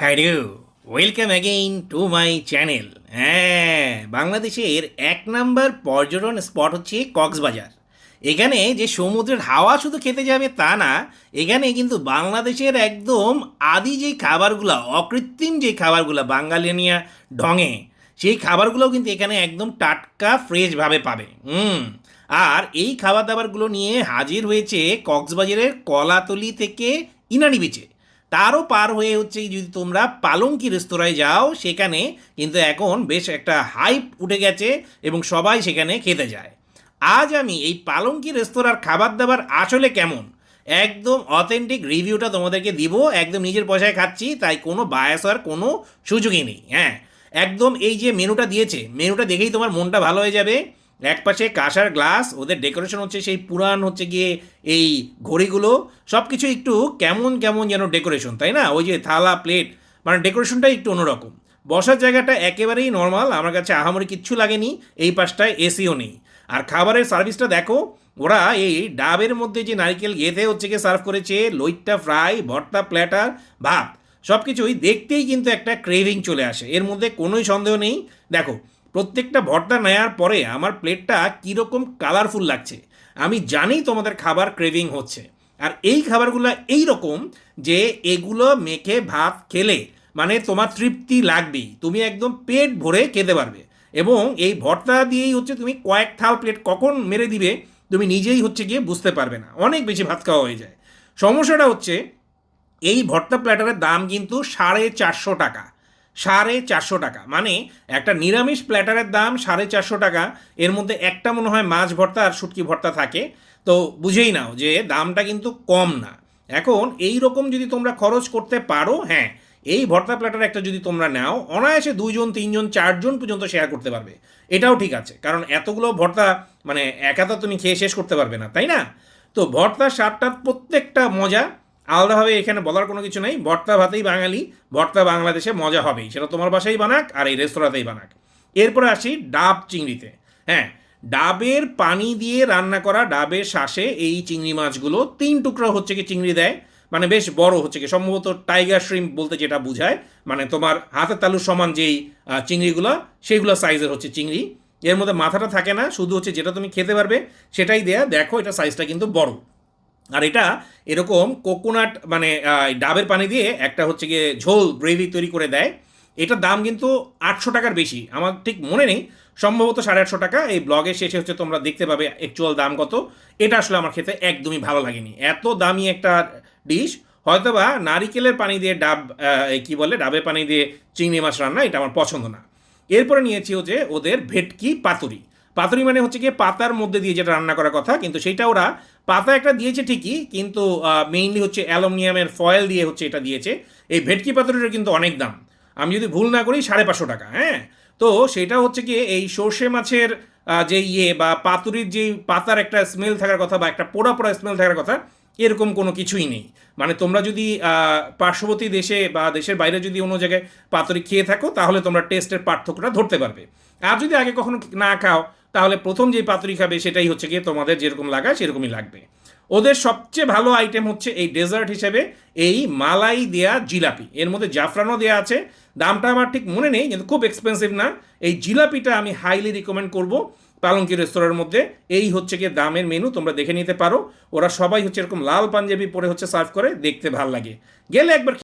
Hello welcome again to my channel হ্যাঁ বাংলাদেশের এক নাম্বার পর্যটন স্পট হচ্ছে কক্সবাজার। এখানে যে সমুদ্রের হাওয়া শুধু খেতে যাবে তা না, এখানে কিন্তু বাংলাদেশের একদম আদি যেই খাবারগুলো, অকৃত্রিম যে খাবারগুলো বাঙালিনিয়া ঢঙে, সেই খাবারগুলোও কিন্তু এখানে একদম টাটকা ফ্রেশভাবে পাবে। হুম, আর এই খাবার দাবারগুলো নিয়ে হাজির হয়েছে কক্সবাজারের কলাতলি থেকে ইনানি বিচে তারও পার হয়ে হচ্ছে যদি তোমরা পালঙ্কি রেস্তোরাঁয় যাও, সেখানে কিন্তু এখন বেশ একটা হাইপ উঠে গেছে এবং সবাই সেখানে খেতে যায়। আজ আমি এই পালঙ্কি রেস্তোরাঁর খাবার দাবার আসলে কেমন? একদম অথেন্টিক রিভিউটা তোমাদেরকে দিব, একদম নিজের পয়সায় খাচ্ছি, তাই কোনো বায়াস হওয়ার কোনো সুযোগই নেই হ্যাঁ। একদম এই যে মেনুটা দিয়েছে মেনুটা দেখেই তোমার মনটা ভালো হয়ে যাবে। এক পাশে কাঁসার গ্লাস, ওদের ডেকোরেশন হচ্ছে সেই পুরান হচ্ছে গিয়ে এই ঘড়িগুলো সব কিছু একটু কেমন কেমন যেন ডেকোরেশন তাই না? ওই যে থালা প্লেট মানে ডেকোরেশনটা একটু অন্যরকম। বসার জায়গাটা একেবারেই নর্মাল আমার কাছে আহামরি কিচ্ছু লাগেনি, এই পাশটায় এসিও নেই। আর খাবারের সার্ভিসটা দেখো, ওরা এই ডাবের মধ্যে যে নারকেল গেঁথে হচ্ছে গিয়ে সার্ভ করেছে, লইট্টা ফ্রাই ভর্তা প্ল্যাটার ভাত সব কিছুই দেখতেই কিন্তু একটা ক্রেভিং চলে আসে। এর মধ্যে কোনোই সন্দেহ নেই। দেখো প্রত্যেকটা ভর্তা নেওয়ার পরে আমার প্লেটটা কীরকম কালারফুল লাগছে। আমি জানি তোমাদের খাবার ক্রেভিং হচ্ছে। আর এই খাবারগুলো এই রকম যে এগুলো মেখে ভাত খেলে মানে তোমার তৃপ্তি লাগবেই। তুমি একদম পেট ভরে খেতে পারবে। এবং এই ভর্তা দিয়েই হচ্ছে তুমি কয়েক থাল প্লেট কখন মেরে দিবে তুমি নিজেই হচ্ছে গিয়ে বুঝতে পারবে না। অনেক বেশি ভাত খাওয়া হয়ে যায়। সমস্যাটা হচ্ছে এই ভর্তা প্ল্যাটারের দাম কিন্তু সাড়ে চারশো টাকা। সাড়ে চারশো টাকা। মানে একটা নিরামিষ প্ল্যাটারের দাম সাড়ে চারশো টাকা, এর মধ্যে একটা মনে হয় মাছ ভর্তা আর শুটকি ভর্তা থাকে। তো বুঝেই নাও যে দামটা কিন্তু কম না। এখন এই রকম যদি তোমরা খরচ করতে পারো হ্যাঁ এই ভর্তা প্ল্যাটার একটা যদি তোমরা নাও, অনায়াসে দুইজন, তিনজন, চারজন পর্যন্ত শেয়ার করতে পারবে। এটাও ঠিক আছে, কারণ এতগুলো ভর্তা মানে একা তো তুমি খেয়ে শেষ করতে পারবে না, তাই না? তো ভর্তার স্বাদটা প্রত্যেকটা মজা আলাদাভাবে এখানে বলার কোনো কিছু নেই। ভর্তা ভাতেই বাঙালি, ভর্তা বাংলাদেশে মজা হবেই। সেটা তোমার বাসায় বানাক আর এই রেস্তোরাঁতেই বানাক। এরপরে আসি ডাব চিংড়িতে। হ্যাঁ ডাবের পানি দিয়ে রান্না করা ডাবের শ্বাসে এই চিংড়ি মাছগুলো তিন টুকরো হচ্ছে কি চিংড়ি দেয়। মানে বেশ বড় হচ্ছে কি, সম্ভবত টাইগার শ্রিম বলতে যেটা বোঝায়। মানে তোমার হাতের তালুর সমান যেই চিংড়িগুলো সেইগুলো সাইজের হচ্ছে চিংড়ি। এর মধ্যে মাথাটা থাকে না, শুধু হচ্ছে যেটা তুমি খেতে পারবে সেটাই দেয়া। দেখো এটা সাইজটা কিন্তু বড়। আর এটা এরকম কোকোনাট মানে ডাবের পানি দিয়ে একটা হচ্ছে গিয়ে ঝোল গ্রেভি তৈরি করে দেয়। এটার দাম কিন্তু আটশো টাকার বেশি। আমার ঠিক মনে নেই। সম্ভবত সাড়ে আটশো টাকা। এই ব্লগের শেষে হচ্ছে তোমরা দেখতে পাবে অ্যাকচুয়াল দাম কত। এটা আসলে আমার খেতে একদমই ভালো লাগেনি। এত দামি একটা ডিশ হয়তোবা নারিকেলের পানি দিয়ে ডাব কি বলে? ডাবের পানি দিয়ে চিংড়ি মাছ রান্না, এটা আমার পছন্দ না। এরপরে নিয়েছি হচ্ছে ওদের ভেটকি পাতুরি। পাতুরি মানে হচ্ছে গিয়ে পাতার মধ্যে দিয়ে যেটা রান্না করার কথা, কিন্তু সেটা ওরা পাতা একটা দিয়েছে ঠিকই, কিন্তু মেইনলি হচ্ছে অ্যালুমিনিয়ামের ফয়েল দিয়ে হচ্ছে এটা দিয়েছে। এই ভেটকি পাতুরিটার কিন্তু অনেক দাম। আমি যদি ভুল না করি, সাড়ে পাঁচশো টাকা হ্যাঁ? তো সেটা হচ্ছে গিয়ে এই সর্ষে মাছের যে ইয়ে বা পাতুরির যে পাতার একটা স্মেল থাকার কথা বা একটা পোড়া পোড়া স্মেল থাকার কথা, এরকম কোনো কিছুই নেই। মানে তোমরা যদি পার্শ্ববর্তী দেশে বা দেশের বাইরে যদি অন্য জায়গায় পাতুরি খেয়ে থাকো, তাহলে তোমরা টেস্টের পার্থক্যটা ধরতে পারবে। আর যদি আগে কখনো না খাও তাহলে প্রথম যে পাতুরি খাবে সেটাই হচ্ছে গিয়ে তোমাদের যেরকম লাগায় সেরকমই লাগবে। ওদের সবচেয়ে ভালো আইটেম হচ্ছে এই ডেজার্ট হিসেবে এই মালাই দেয়া জিলাপি। এর মধ্যে জাফরানও দেওয়া আছে। দামটা আমার ঠিক মনে নেই, কিন্তু খুব এক্সপেন্সিভ না। এই জিলাপিটা আমি হাইলি রিকমেন্ড করব পালঙ্কি রেস্তোরাঁর মধ্যে। এই হচ্ছে গিয়ে দামের মেনু তোমরা দেখে নিতে পারো। ওরা সবাই হচ্ছে এরকম লাল পাঞ্জাবি পরে হচ্ছে সার্ভ করে, দেখতে ভালো লাগে। গেলে একবার